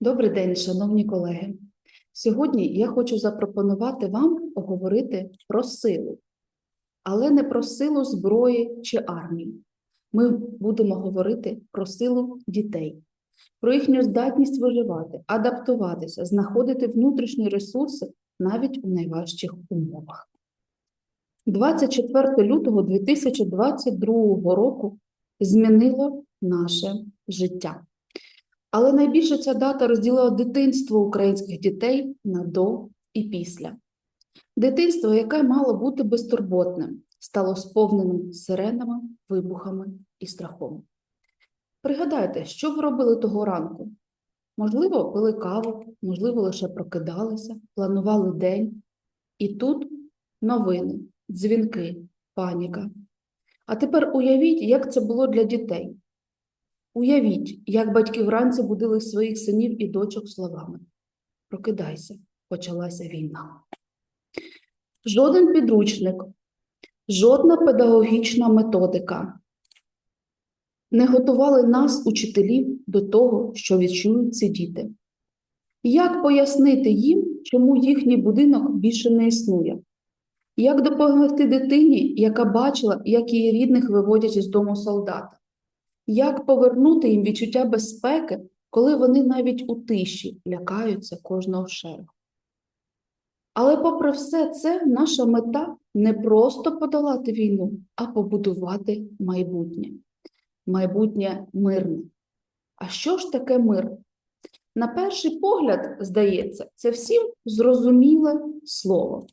Добрий день, шановні колеги. Сьогодні я хочу запропонувати вам поговорити про силу, але не про силу зброї чи армії. Ми будемо говорити про силу дітей, про їхню здатність виживати, адаптуватися, знаходити внутрішні ресурси навіть у найважчих умовах. 24 лютого 2022 року змінило наше життя. Але найбільше ця дата розділила дитинство українських дітей на до і після. Дитинство, яке мало бути безтурботним, стало сповненим сиренами, вибухами і страхом. Пригадайте, що ви робили того ранку? Можливо, пили каву, можливо, лише прокидалися, планували день. І тут новини, дзвінки, паніка. А тепер уявіть, як це було для дітей. Уявіть, як батьки вранці будили своїх синів і дочок словами Прокидайся, почалася війна. Жоден підручник, жодна педагогічна методика не готували нас, учителів, до того, що відчують ці діти. Як пояснити їм, чому їхній будинок більше не існує? Як допомогти дитині, яка бачила, як її рідних виводять із дому солдата? Як повернути їм відчуття безпеки, коли вони навіть у тиші лякаються кожного шеру? Але, попри все це, наша мета не просто подолати війну, а побудувати майбутнє. Майбутнє мирне. А що ж таке мир? На перший погляд, здається, це всім зрозуміле слово.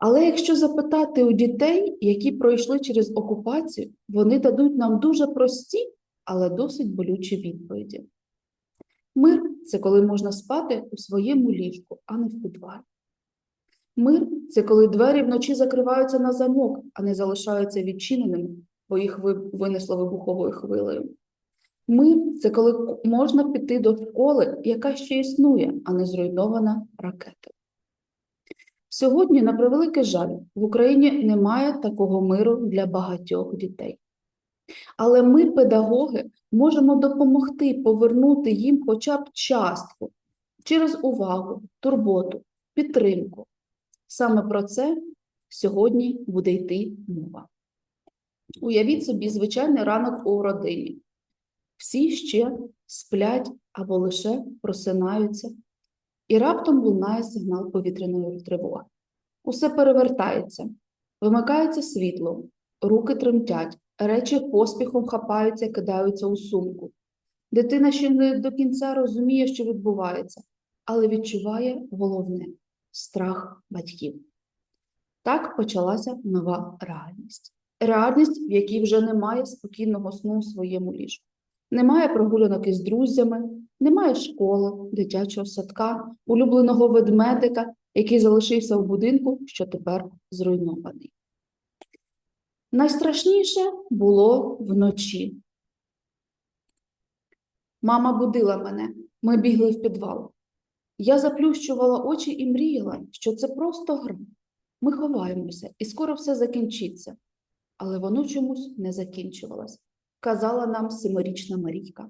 Але якщо запитати у дітей, які пройшли через окупацію, вони дадуть нам дуже прості, але досить болючі відповіді. Мир це коли можна спати у своєму ліжку, а не в підвалі. Мир це коли двері вночі закриваються на замок, а не залишаються відчиненими, бо їх винесло вибуховою хвилею. Мир це коли можна піти до школи, яка ще існує, а не зруйнована ракетою. Сьогодні, на превеликий жаль, в Україні немає такого миру для багатьох дітей. Але ми, педагоги, можемо допомогти повернути їм хоча б частку через увагу, турботу, підтримку. Саме про це сьогодні буде йти мова. Уявіть собі звичайний ранок у родині. Всі ще сплять або лише просинаються і раптом лунає сигнал повітряної тривоги. Усе перевертається, вимикається світло, руки тремтять, речі поспіхом хапаються, кидаються у сумку. Дитина ще не до кінця розуміє, що відбувається, але відчуває головне страх батьків. Так почалася нова реальність. Реальність, в якій вже немає спокійного сну у своєму ліжку. Немає прогулянок із друзями, немає школи, дитячого садка, улюбленого ведмедика, який залишився в будинку, що тепер зруйнований. Найстрашніше було вночі. Мама будила мене, ми бігли в підвал. Я заплющувала очі і мріяла, що це просто гра. Ми ховаємося, і скоро все закінчиться. Але воно чомусь не закінчувалось, казала нам семирічна Марійка.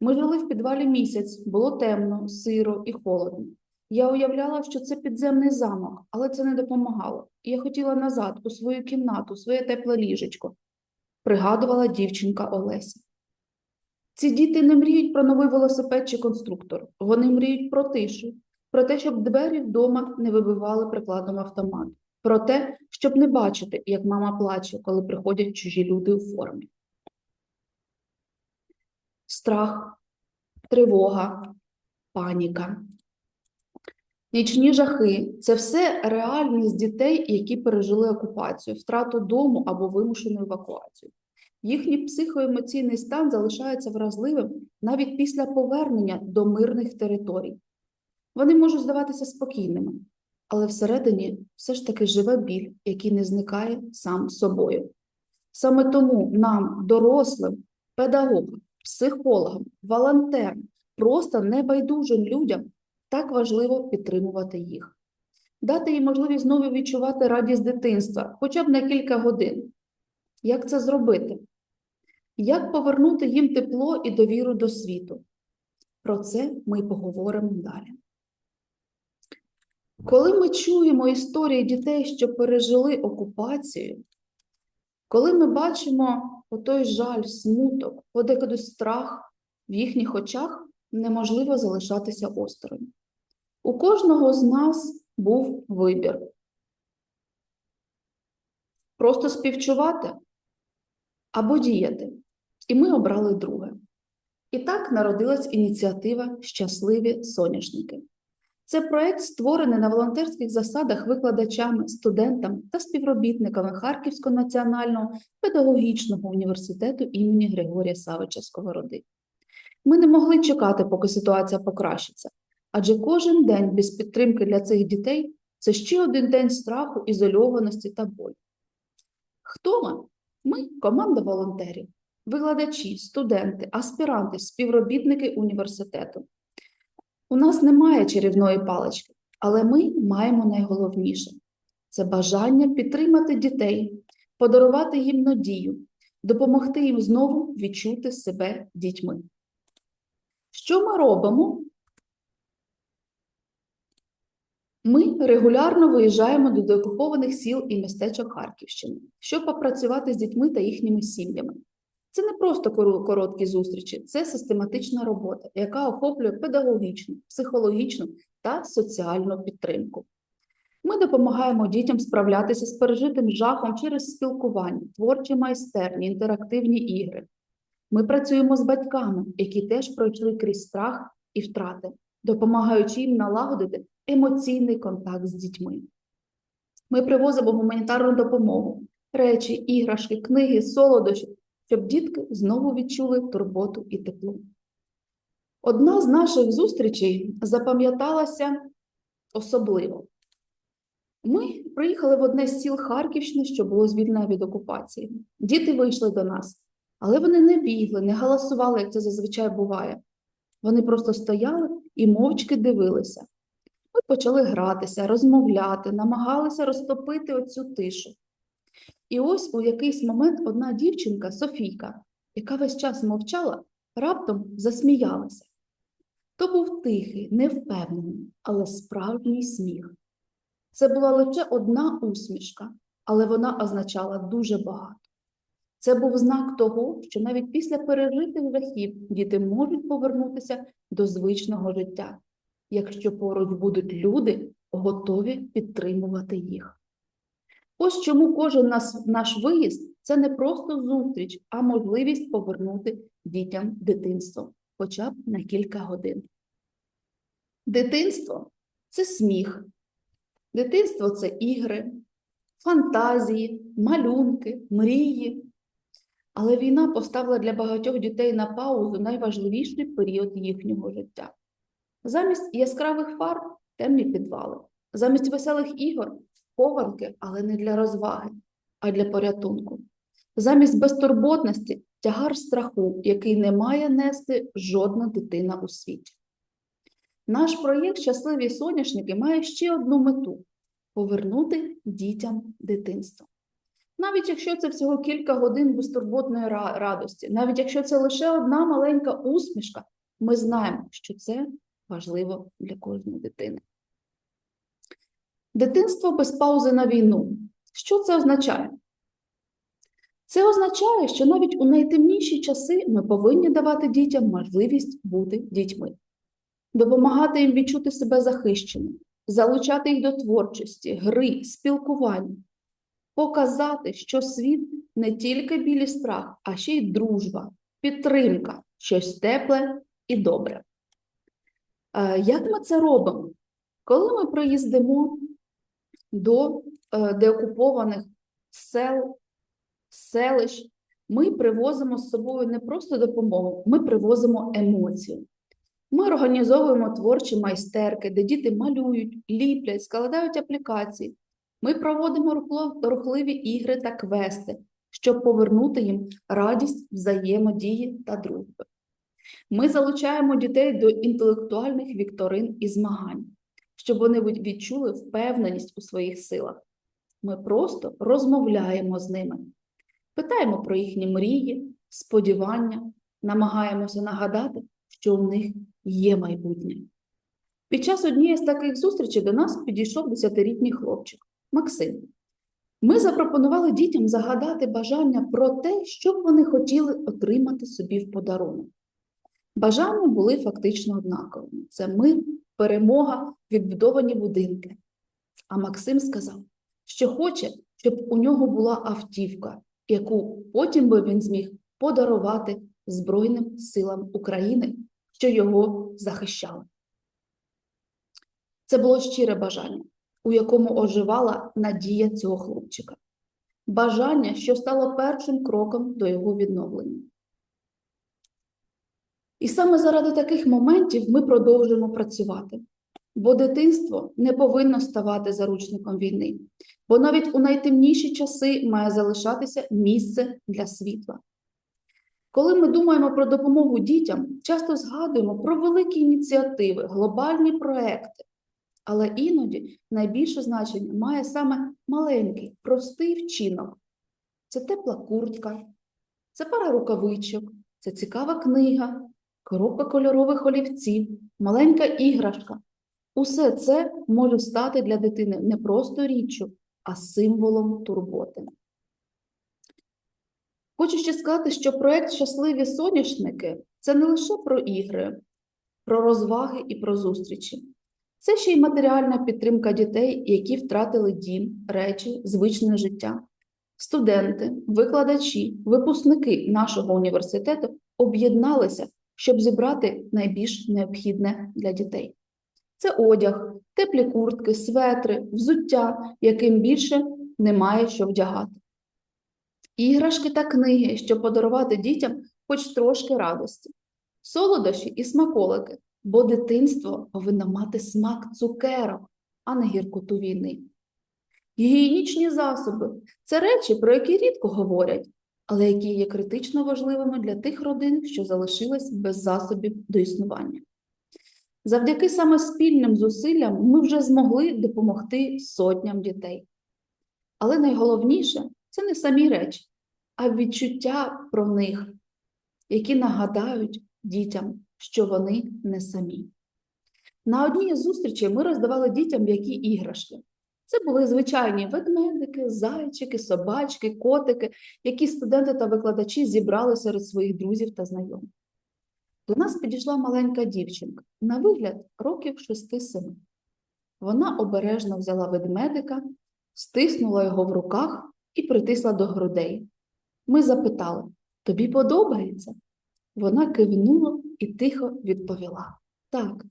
Ми жили в підвалі місяць, було темно, сиро і холодно. Я уявляла, що це підземний замок, але це не допомагало. Я хотіла назад, у свою кімнату, своє тепле ліжечко, пригадувала дівчинка Олеся. Ці діти не мріють про новий велосипед чи конструктор. Вони мріють про тишу, про те, щоб двері вдома не вибивали прикладом автомату, про те, щоб не бачити, як мама плаче, коли приходять чужі люди у формі. Страх, тривога, паніка. Нічні жахи це все реальність дітей, які пережили окупацію, втрату дому або вимушену евакуацію. Їхній психоемоційний стан залишається вразливим навіть після повернення до мирних територій. Вони можуть здаватися спокійними, але всередині все ж таки живе біль, який не зникає сам собою. Саме тому нам, дорослим, педагогам, психологам, волонтерам, просто небайдужим людям так важливо підтримувати їх, дати їм можливість знову відчувати радість дитинства, хоча б на кілька годин. Як це зробити? Як повернути їм тепло і довіру до світу? Про це ми поговоримо далі. Коли ми чуємо історії дітей, що пережили окупацію, коли ми бачимо отой жаль, смуток, подекуди страх в їхніх очах, неможливо залишатися осторонь. У кожного з нас був вибір. Просто співчувати або діяти. І ми обрали друге. І так народилась ініціатива Щасливі соняшники. Це проект створений на волонтерських засадах викладачами, студентами та співробітниками Харківського національного педагогічного університету імені Григорія Савича Сковороди. Ми не могли чекати, поки ситуація покращиться, адже кожен день без підтримки для цих дітей це ще один день страху, ізольованості та болю. Хто ми? Ми команда волонтерів, викладачі, студенти, аспіранти, співробітники університету. У нас немає чарівної палички, але ми маємо найголовніше це бажання підтримати дітей, подарувати їм надію, допомогти їм знову відчути себе дітьми. Що ми робимо? Ми регулярно виїжджаємо до деокупованих сіл і містечок Харківщини, щоб попрацювати з дітьми та їхніми сім'ями. Це не просто короткі зустрічі, це систематична робота, яка охоплює педагогічну, психологічну та соціальну підтримку. Ми допомагаємо дітям справлятися з пережитим жахом через спілкування, творчі майстерні, інтерактивні ігри. Ми працюємо з батьками, які теж пройшли крізь страх і втрати, допомагаючи їм налагодити емоційний контакт з дітьми. Ми привозимо гуманітарну допомогу, речі, іграшки, книги, солодощі щоб дітки знову відчули турботу і тепло. Одна з наших зустрічей запам'яталася особливо. Ми приїхали в одне з сіл Харківщини, що було звільнене від окупації. Діти вийшли до нас, але вони не бігли, не галасували, як це зазвичай буває. Вони просто стояли і мовчки дивилися. Ми почали гратися, розмовляти, намагалися розтопити оцю тишу. І ось у якийсь момент одна дівчинка, Софійка, яка весь час мовчала, раптом засміялася. То був тихий, невпевнений, але справжній сміх. Це була лише одна усмішка, але вона означала дуже багато. Це був знак того, що навіть після пережитих жахів діти можуть повернутися до звичного життя, якщо поруч будуть люди, готові підтримувати їх. Ось чому кожен наш, наш виїзд це не просто зустріч, а можливість повернути дітям дитинство, хоча б на кілька годин. Дитинство це сміх, дитинство це ігри, фантазії, малюнки, мрії. Але війна поставила для багатьох дітей на паузу найважливіший період їхнього життя. Замість яскравих фарб темні підвали, замість веселих ігор хованки, але не для розваги, а для порятунку. Замість безтурботності тягар страху, який не має нести жодна дитина у світі. Наш проєкт Щасливі соняшники має ще одну мету повернути дітям дитинство. Навіть якщо це всього кілька годин безтурботної радості, навіть якщо це лише одна маленька усмішка, ми знаємо, що це важливо для кожної дитини. Дитинство без паузи на війну. Що це означає? Це означає, що навіть у найтемніші часи ми повинні давати дітям можливість бути дітьми, допомагати їм відчути себе захищеними, залучати їх до творчості, гри, спілкування, показати, що світ не тільки білі страх, а ще й дружба, підтримка, щось тепле і добре. Е, як ми це робимо? Коли ми приїздимо до е, деокупованих сел, селищ, ми привозимо з собою не просто допомогу, ми привозимо емоцію. Ми організовуємо творчі майстерки, де діти малюють, ліплять, складають аплікації. Ми проводимо рухливі ігри та квести, щоб повернути їм радість взаємодії та дружби. Ми залучаємо дітей до інтелектуальних вікторин і змагань щоб вони відчули впевненість у своїх силах. Ми просто розмовляємо з ними, питаємо про їхні мрії, сподівання, намагаємося нагадати, що у них є майбутнє. Під час однієї з таких зустрічей до нас підійшов десятирітній хлопчик Максим. Ми запропонували дітям загадати бажання про те, що б вони хотіли отримати собі в подарунок. Бажання були фактично однаковими: це мир, перемога, відбудовані будинки. А Максим сказав, що хоче, щоб у нього була автівка, яку потім би він зміг подарувати Збройним силам України, що його захищали. Це було щире бажання, у якому оживала надія цього хлопчика. Бажання, що стало першим кроком до його відновлення. І саме заради таких моментів ми продовжуємо працювати, бо дитинство не повинно ставати заручником війни, бо навіть у найтемніші часи має залишатися місце для світла. Коли ми думаємо про допомогу дітям, часто згадуємо про великі ініціативи, глобальні проекти, але іноді найбільше значення має саме маленький, простий вчинок. Це тепла куртка, це пара рукавичок, це цікава книга, коробка кольорових олівців, маленька іграшка. Усе це може стати для дитини не просто річчю, а символом турботи. Хочу ще сказати, що проєкт Щасливі соняшники це не лише про ігри, про розваги і про зустрічі. Це ще й матеріальна підтримка дітей, які втратили дім, речі, звичне життя. Студенти, викладачі, випускники нашого університету об'єдналися, щоб зібрати найбільш необхідне для дітей. Це одяг, теплі куртки, светри, взуття, яким більше немає що вдягати. Іграшки та книги, щоб подарувати дітям хоч трошки радості, солодощі і смаколики, бо дитинство повинно мати смак цукерок, а не гіркоту війни. Гігієнічні засоби це речі, про які рідко говорять, але які є критично важливими для тих родин, що залишились без засобів до існування. Завдяки саме спільним зусиллям ми вже змогли допомогти сотням дітей. Але найголовніше це не самі речі, а відчуття про них, які нагадають дітям, що вони не самі. На одній із зустрічей ми роздавали дітям які іграшки. Це були звичайні ведмедики, зайчики, собачки, котики, які студенти та викладачі зібрали серед своїх друзів та знайомих. До нас підійшла маленька дівчинка, на вигляд років 6-7. Вона обережно взяла ведмедика, стиснула його в руках і притисла до грудей. Ми запитали тобі подобається? Вона кивнула і тихо відповіла так,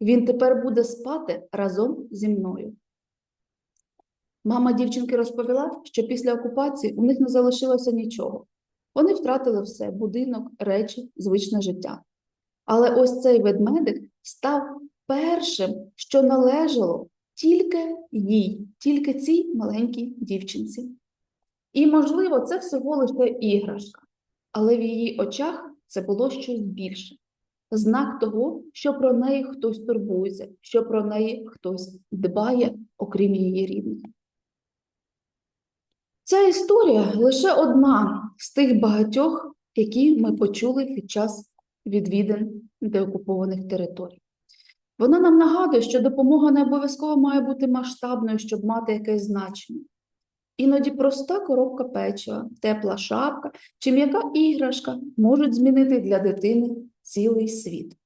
він тепер буде спати разом зі мною. Мама дівчинки розповіла, що після окупації у них не залишилося нічого. Вони втратили все будинок, речі, звичне життя. Але ось цей ведмедик став першим, що належало тільки їй, тільки цій маленькій дівчинці. І, можливо, це всього лише іграшка, але в її очах це було щось більше. Знак того, що про неї хтось турбується, що про неї хтось дбає, окрім її рідних. Ця історія лише одна з тих багатьох, які ми почули під час відвідин деокупованих територій. Вона нам нагадує, що допомога не обов'язково має бути масштабною, щоб мати якесь значення. Іноді проста коробка печива, тепла шапка чи м'яка іграшка можуть змінити для дитини цілий світ.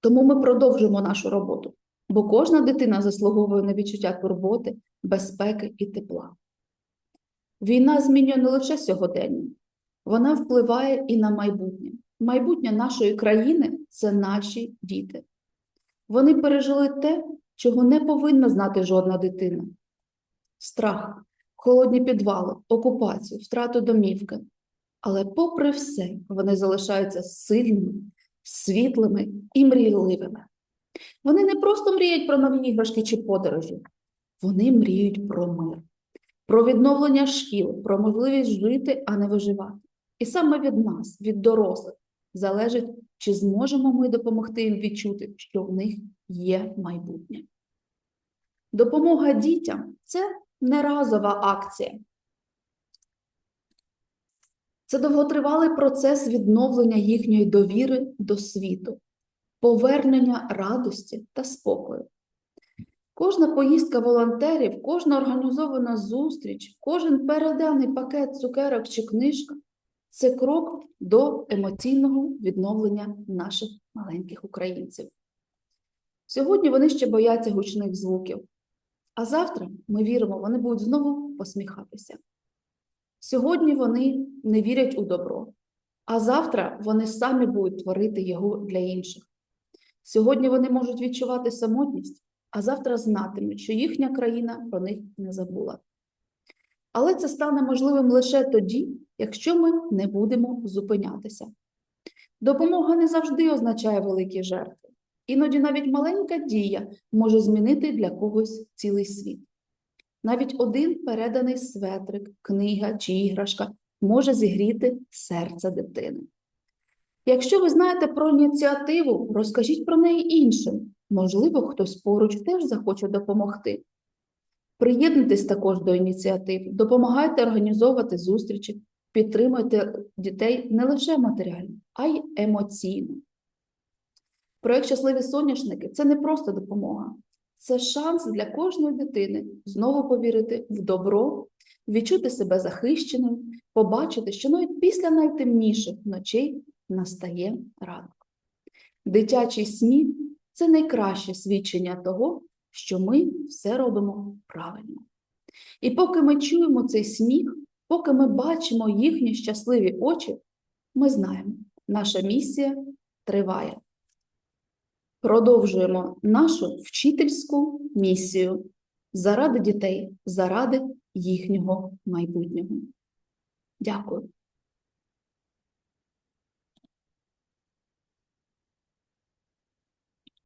Тому ми продовжуємо нашу роботу, бо кожна дитина заслуговує на відчуття турботи, безпеки і тепла. Війна змінює не лише сьогодення, вона впливає і на майбутнє. Майбутнє нашої країни це наші діти. Вони пережили те, чого не повинна знати жодна дитина: страх, холодні підвали, окупацію, втрату домівки. Але, попри все, вони залишаються сильними, світлими і мрійливими. Вони не просто мріють про нові іграшки чи подорожі, вони мріють про мир, про відновлення шкіл, про можливість жити, а не виживати. І саме від нас, від дорослих, залежить, чи зможемо ми допомогти їм відчути, що в них є майбутнє. Допомога дітям це не разова акція. Це довготривалий процес відновлення їхньої довіри до світу, повернення радості та спокою. Кожна поїздка волонтерів, кожна організована зустріч, кожен переданий пакет цукерок чи книжка це крок до емоційного відновлення наших маленьких українців. Сьогодні вони ще бояться гучних звуків, а завтра, ми віримо, вони будуть знову посміхатися. Сьогодні вони не вірять у добро, а завтра вони самі будуть творити його для інших. Сьогодні вони можуть відчувати самотність, а завтра знатимуть, що їхня країна про них не забула. Але це стане можливим лише тоді, якщо ми не будемо зупинятися. Допомога не завжди означає великі жертви. Іноді навіть маленька дія може змінити для когось цілий світ. Навіть один переданий светрик, книга чи іграшка може зігріти серце дитини. Якщо ви знаєте про ініціативу, розкажіть про неї іншим. Можливо, хтось поруч теж захоче допомогти. Приєднуйтесь також до ініціатив, допомагайте організовувати зустрічі, підтримуйте дітей не лише матеріально, а й емоційно. Проєкт Щасливі соняшники це не просто допомога, це шанс для кожної дитини знову повірити в добро, відчути себе захищеним, побачити, що навіть після найтемніших ночей настає ранок. Дитячий сміх це найкраще свідчення того, що ми все робимо правильно. І поки ми чуємо цей сміх, поки ми бачимо їхні щасливі очі, ми знаємо, наша місія триває. Продовжуємо нашу вчительську місію заради дітей, заради їхнього майбутнього. Дякую.